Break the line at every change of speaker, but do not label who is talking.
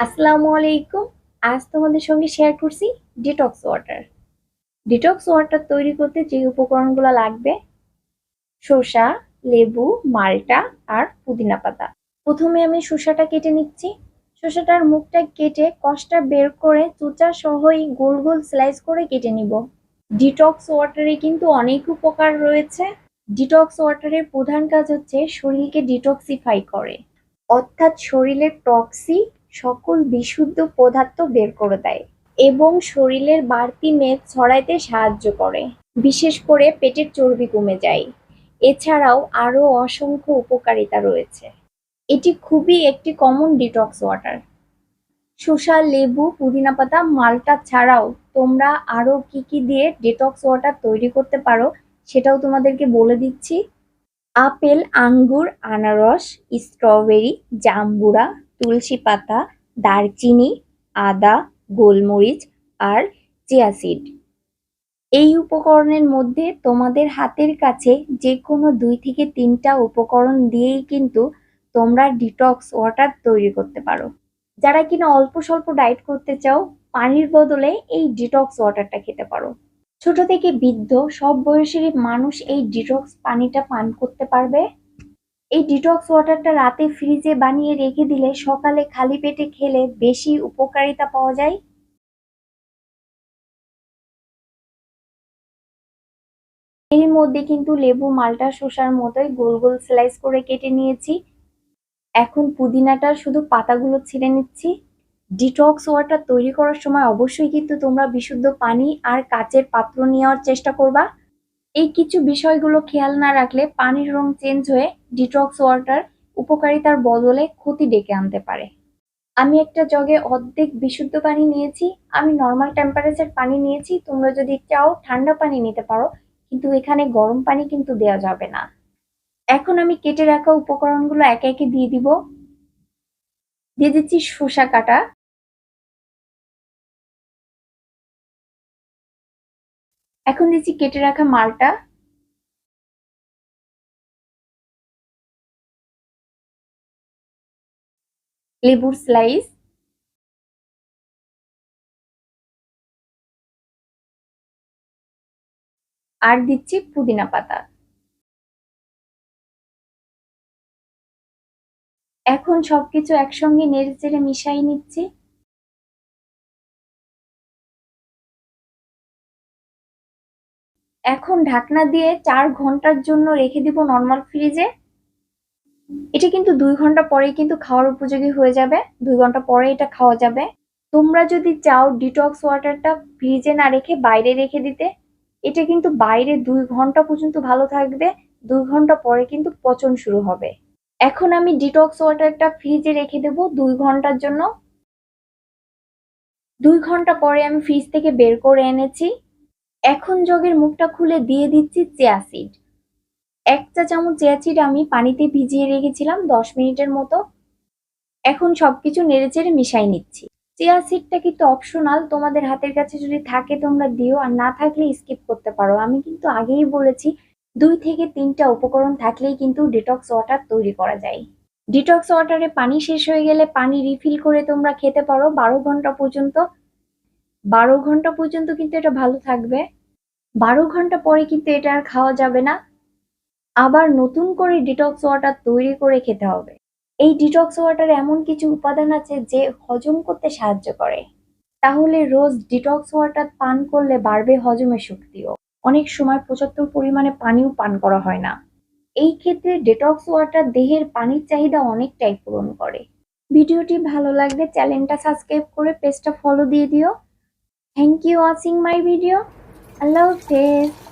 আসসালামু আলাইকুম। আজ তোমাদের সঙ্গে শেয়ার করছি ডিটক্স ওয়াটার ডিটক্স ওয়াটার তৈরি করতে যে উপকরণগুলো লাগবে, শসা, লেবু, মালটা আর পুদিনা পাতা। প্রথমে আমি শসাটা কেটে নিচ্ছি। শসাটার মুখটা কেটে কষটা বের করে চুচা সহই গোল গোল স্লাইস করে কেটে নিব। ডিটক্স ওয়াটারে কিন্তু অনেক উপকার রয়েছে। ডিটক্স ওয়াটারের প্রধান কাজ হচ্ছে শরীরকে ডিটক্সিফাই করে। অর্থাৎ শরীরের টক্সি সকল বিশুদ্ধ পদার্থ বের করে দেয় এবং শরীরের বাড়তি মেদ ছড়াইতে সাহায্য করে। বিশেষ করে পেটের চর্বি কমে যায়। এছাড়াও আরও অসংখ্য উপকারিতা রয়েছে। এটি খুবই একটি কমন ডিটক্স ওয়াটার শসা, লেবু, পুদিনা পাতা, মালটা ছাড়াও তোমরা আরও কি কি দিয়ে ডিটক্স ওয়াটার তৈরি করতে পারো সেটাও তোমাদেরকে বলে দিচ্ছি। আপেল, আঙ্গুর, আনারস স্ট্রবেরি জাম্বুরা তুলসী পাতা, দারচিনি, আদা, গোলমরিচ আর চিয়া সিড। এই উপকরণের মধ্যে তোমাদের হাতের কাছে যে কোনো দুই থেকে তিনটা উপকরণ দিয়েই কিন্তু তোমরা ডিটক্স ওয়াটার তৈরি করতে পারো। যারা কিনা অল্প স্বল্প ডায়েট করতে চাও, পানির বদলে এই ডিটক্স ওয়াটারটা খেতে পারো। ছোট থেকে বৃদ্ধ, সব বয়সেরই মানুষ এই ডিটক্স পানিটা পান করতে পারবে। এই ডিটক্স ওয়াটারটা রাতে ফ্রিজে বানিয়ে রেখে দিলে সকালে খালি পেটে খেলে বেশি উপকারিতা পাওয়া যায়? এর মধ্যে কিন্তু লেবু, মালটা, শসার মতোই গোল গোল স্লাইস করে কেটে নিয়েছি। এখন পুদিনাটা শুধু পাতাগুলো ছিঁড়ে নিচ্ছি। ডিটক্স ওয়াটার তৈরি করার সময় অবশ্যই কিন্তু তোমরা বিশুদ্ধ পানি আর কাচের পাত্র নেওয়ার চেষ্টা করবা। এই কিছু বিষয়গুলো খেয়াল না রাখলে পানির রং চেঞ্জ হয়ে ডিটক্স ওয়াটার উপকারিতার বদলে ক্ষতি ডেকে আনতে পারে। আমি একটা জগে অর্ধেক বিশুদ্ধ পানি নিয়েছি, আমি নর্মাল টেম্পারেচার পানি নিয়েছি, তোমরা যদি চাও ঠান্ডা পানি নিতে পারো, কিন্তু এখানে গরম পানি কিন্তু দেওয়া যাবে না। এখন আমি কেটে রাখা উপকরণগুলো একে একে দিয়ে দিব। দিয়ে দিচ্ছি শসা কাটা। এখন দিচ্ছি কেটে রাখা মালটা। লেবুর স্লাইস আর দিচ্ছি পুদিনা পাতা। এখন সবকিছু একসঙ্গে নেড়ে চেড়ে মিশাই নিচ্ছি। এখন ঢাকনা দিয়ে চার ঘণ্টার জন্য রেখে দিব নর্মাল ফ্রিজে এটা কিন্তু দুই ঘণ্টা পরেই কিন্তু খাওয়ার উপযোগী হয়ে যাবে। দুই ঘণ্টা পরে এটা খাওয়া যাবে। তোমরা যদি চাও ডিটক্স ওয়াটারটা ফ্রিজে না রেখে বাইরে রেখে দিতে, এটা কিন্তু বাইরে দুই ঘণ্টা পর্যন্ত ভালো থাকবে। দুই ঘণ্টা পরে কিন্তু পচন শুরু হবে। এখন আমি ডিটক্স ওয়াটারটা ফ্রিজে রেখে দেব দুই ঘণ্টার জন্য। দুই ঘণ্টা পরে আমি ফ্রিজ থেকে বের করে এনেছি। এখন জগের মুখটা খুলে দিয়ে দিচ্ছি চেয়া সিড এক চা চামচ চেয়া সিড আমি পানিতে ভিজিয়ে রেখেছিলাম দশ মিনিটের মতো। এখন সবকিছু নেড়েচেড়ে মিশাই নিচ্ছি। চেয়া সিডটা কিন্তু অপশনাল তোমাদের হাতের কাছে যদি থাকে তোমরা দিও, আর না থাকলে স্কিপ করতে পারো। আমি কিন্তু আগেই বলেছি, দুই থেকে তিনটা উপকরণ থাকলেই কিন্তু ডিটক্স ওয়াটার তৈরি করা যায়। ডিটক্স ওয়াটারে পানি শেষ হয়ে গেলে পানি রিফিল করে তোমরা খেতে পারো। বারো ঘণ্টা পর্যন্ত বারো ঘণ্টা পর্যন্ত কিন্তু এটা ভালো থাকবে। বারো ঘণ্টা পরে কিন্তু এটা আর খাওয়া যাবে না। আবার নতুন করে ডিটক্স ওয়াটার তৈরি করে খেতে হবে। এই ডিটক্স ওয়াটার এমন কিছু উপাদান আছে যে হজম করতে সাহায্য করে। তাহলে রোজ ডিটক্স ওয়াটার পান করলে বাড়বে হজমের শক্তিও। অনেক সময় পঁচাত্তর পরিমাণে পানিও পান করা হয় না। এই ক্ষেত্রে ডেটক্স ওয়াটার দেহের পানির চাহিদা অনেকটাই পূরণ করে। ভিডিওটি ভালো লাগলে চ্যানেলটা সাবস্ক্রাইব করে পেজটা ফলো দিয়ে দিও। Thank you watching my video. Hello, Hafiz.